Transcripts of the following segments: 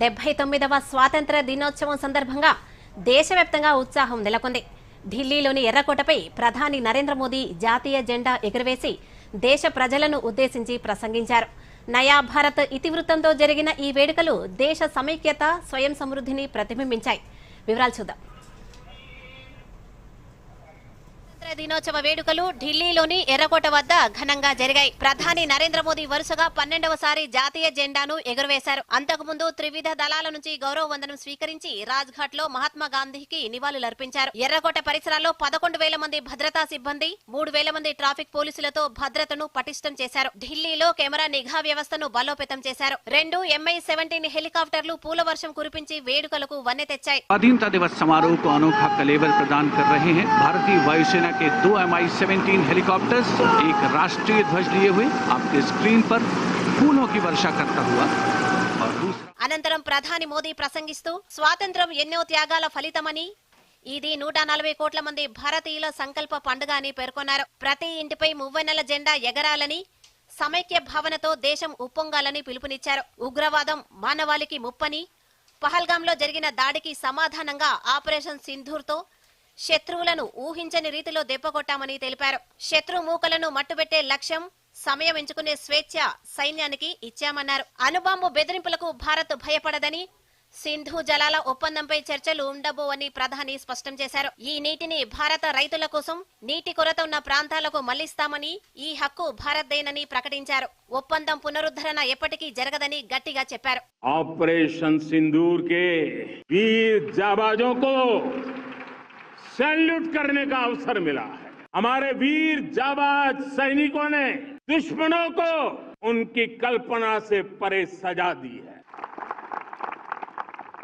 డెబ్బై తొమ్మిదవ స్వాతంత్ర దినోత్సవం సందర్భంగా దేశవ్యాప్తంగా ఉత్సాహం నెలకొంది. ఢిల్లీలోని ఎర్రకోటపై ప్రధాని నరేంద్ర మోదీ జాతీయ జెండా ఎగురవేసి దేశ ప్రజలను ఉద్దేశించి ప్రసంగించారు. నయా భారత్ ఇతివృత్తంతో జరిగిన ఈ వేడుకలు దేశ సమైక్యత స్వయం సమృద్ధిని ప్రతిబింబించాయి. వివరాలు చూద్దాం. స్వాతంత్ర దినోత్సవ వేడుకలు ఢిల్లీలోని ఎర్రకోట వద్ద ఘనంగా జరిగాయి. ప్రధాని నరేంద్ర మోదీ వరుసగా పన్నెండవసారి జాతీయ జెండాను ఎగురవేశారు. అంతకుముందు త్రివిధ దళాల నుంచి గౌరవ వందనం స్వీకరించి రాజ్ఘాట్లో మహాత్మా గాంధీకి నివాళులర్పించారు. ఎర్రకోట పరిసరాల్లో పదకొండు వేల మంది భద్రతా సిబ్బంది మూడు వేల మంది ట్రాఫిక్ పోలీసులతో భద్రతను పటిష్టం చేశారు. ఢిల్లీలో కెమెరా నిఘా వ్యవస్థను బలోపేతం చేశారు. రెండు ఎంఐ సెవెంటీన్ హెలికాప్టర్లు పూల వర్షం కురిపించి వేడుకలకు వన్నె తెచ్చాయి. స్వాధీనతా దివస్ సమారోహ్కు అనోఖా ప్రదాన్ కర్ రహే భారతీయ के दो एम आई सेवेंटीन हेलीकॉप्टर्स एक राष्ट्रीय ध्वज लिए हुए आपके स्क्रीन पर फूलों की वर्षा करता हुआ और दूसरा అనంతరం ప్రధాని మోదీ ప్రసంగిస్తూ స్వాతంత్రం ఎన్నో త్యాగాల ఫలితమని ఇది నూట నలభై కోట్ల మంది భారతీయుల సంకల్ప పండుగ అని పేర్కొన్నారు ప్రతి ఇంటిపై మువ్వెన్నెల జెండా ఎగరాలని సమైక్య భావనతో దేశం ఉప్పొంగాలని పిలుపునిచ్చారు ఉగ్రవాదం మానవాళికి ముప్పని పహల్గాంలో జరిగిన దాడికి సమాధానంగా ఆపరేషన్ సింధూర్తో శత్రువులను ఊహించని రీతిలో దెబ్బగొట్టామని తెలిపారు. శత్రు మూకలను మట్టుబెట్టే లక్ష్యం సమయం ఎంచుకునే స్వేచ్ఛ సైన్యానికి ఇచ్చామన్నారు. అణుబాంబు బెదిరింపులకు భారత్ భయపడదని సింధు జలాల ఒప్పందంపై చర్చలు ఉండబోవని ప్రధాని స్పష్టం చేశారు. ఈ నీటిని భారత రైతుల కోసం నీటి కొరత ఉన్న ప్రాంతాలకు మళ్ళిస్తామని ఈ హక్కు భారత్దేనని ప్రకటించారు. ఒప్పందం పునరుద్ధరణ ఎప్పటికీ జరగదని గట్టిగా చెప్పారు. ఆపరేషన్ సింధూర్ కే వీర్ జాబాజో కో सैल्यूट करने का अवसर मिला है। हमारे वीर जाबाज सैनिकों ने दुश्मनों को उनकी कल्पना से परे सजा दी है।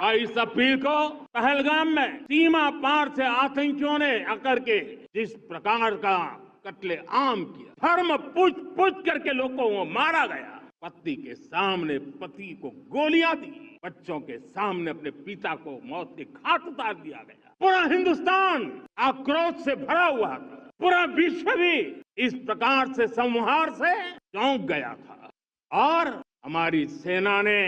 और इस अपील को पहलगाम में सीमा पार से आतंकियों ने आकर के जिस प्रकार का कत्ले आम किया, धर्म पूछ पूछ करके लोगों को मारा गया पति के सामने पति को गोलियाँ दी, बच्चों के सामने अपने पिता को मौत के घाट उतार दिया गया। पूरा हिंदुस्तान आक्रोश से भरा हुआ था पूरा विश्व भी इस प्रकार से संहार से चौंक गया था और हमारी सेना ने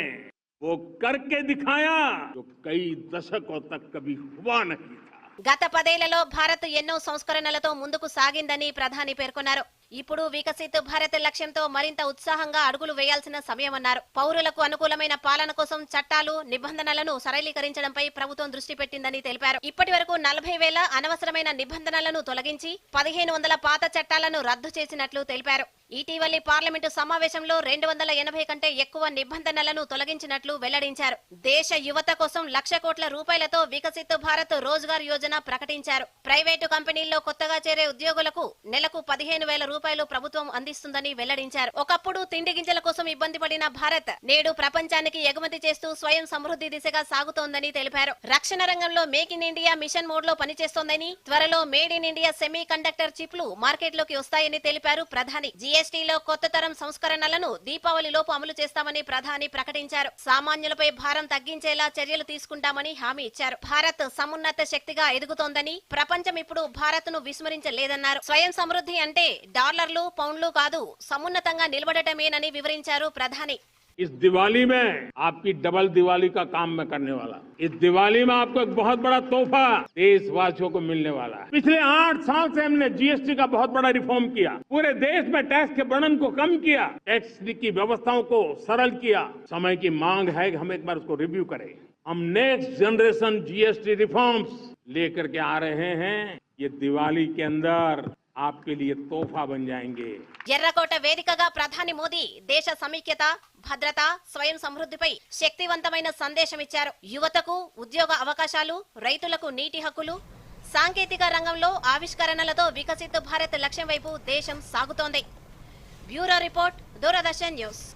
वो करके दिखाया जो कई दशकों तक कभी हुआ नहीं था గత పదేళ్లలో భారత్ ఎన్నో సంస్కరణలతో ముందుకు సాగిందని ప్రధాని పేర్కొన్నారు ఇప్పుడు వికసిత్ భారత్ లక్ష్యంతో మరింత ఉత్సాహంగా అడుగులు వేయాల్సిన సమయమన్నారు. పౌరులకు అనుకూలమైన పాలన కోసం చట్టాలు నిబంధనలను సరళీకరించడంపై ప్రభుత్వం దృష్టి పెట్టిందని తెలిపారు. ఇప్పటి వరకు నలభై వేల అనవసరమైన నిబంధనలను తొలగించి పదిహేను వందల పాత చట్టాలను రద్దు చేసినట్లు తెలిపారు. ఇటీవలి పార్లమెంటు సమావేశంలో రెండు వందల ఎనభై కంటే ఎక్కువ నిబంధనలను తొలగించినట్లు వెల్లడించారు. దేశ యువత కోసం లక్ష కోట్ల రూపాయలతో వికసిత్ భారత్ రోజ్గార్ యోజన ప్రకటించారు. ప్రైవేటు కంపెనీల్లో కొత్తగా చేరే ఉద్యోగులకు నెలకు పదిహేను వేల రూపాయలు ప్రభుత్వం అందిస్తుందని వెల్లడించారు. ఒకప్పుడు తిండి గింజల కోసం ఇబ్బంది పడిన భారత్ నేడు ప్రపంచానికి ఎగుమతి చేస్తూ స్వయం సమృద్ధి దిశగా సాగుతోందని తెలిపారు. రక్షణ రంగంలో మేక్ ఇన్ ఇండియా మిషన్ మోడ్లో పనిచేస్తోందని త్వరలో made in India semiconductor చిప్లు మార్కెట్లోకి వస్తాయని తెలిపారు ప్రధాని. జీఎస్టీలో కొత్త తరం సంస్కరణలను దీపావళి లోపు అమలు చేస్తామని ప్రధాని ప్రకటించారు. సామాన్యులపై భారం తగ్గించేలా చర్యలు తీసుకుంటామని హామీ ఇచ్చారు. భారత్ సమున్నత శక్తిగా ఎదుగుతోందని ప్రపంచం ఇప్పుడు భారత్ను విస్మరించలేదన్నారు. స్వయం సమృద్ధి అంటే డాలర్లు పౌండ్లు కాదు సమున్నతంగా నిలబడటమేనని వివరించారు ప్రధాని. इस दिवाली में आपकी डबल दिवाली का काम मैं करने वाला। इस दिवाली में आपको एक बहुत बड़ा तोहफा देशवासियों को मिलने वाला है। पिछले आठ साल से हमने जीएसटी का बहुत बड़ा रिफॉर्म किया। पूरे देश में टैक्स के वर्णन को कम किया। टैक्स की व्यवस्थाओं को सरल किया। समय की मांग है कि हम एक बार उसको रिव्यू करें। हम नेक्स्ट जनरेशन जीएसटी रिफॉर्म्स लेकर के आ रहे हैं। ये दिवाली के अंदर आपके लिए तोहफा बन जाएँगे। ఎర్రకోట వేదికగా ప్రధాని మోదీ దేశ సమైక్యత భద్రత స్వయం సమృద్ధిపై శక్తివంతమైన సందేశం ఇచ్చారు. యువతకు ఉద్యోగ అవకాశాలు రైతులకు నీటి హక్కులు సాంకేతిక రంగంలో ఆవిష్కరణలతో వికసిత్ భారత్ లక్ష్యం వైపు దేశం సాగుతోంది. Bureau report Doordarshan news.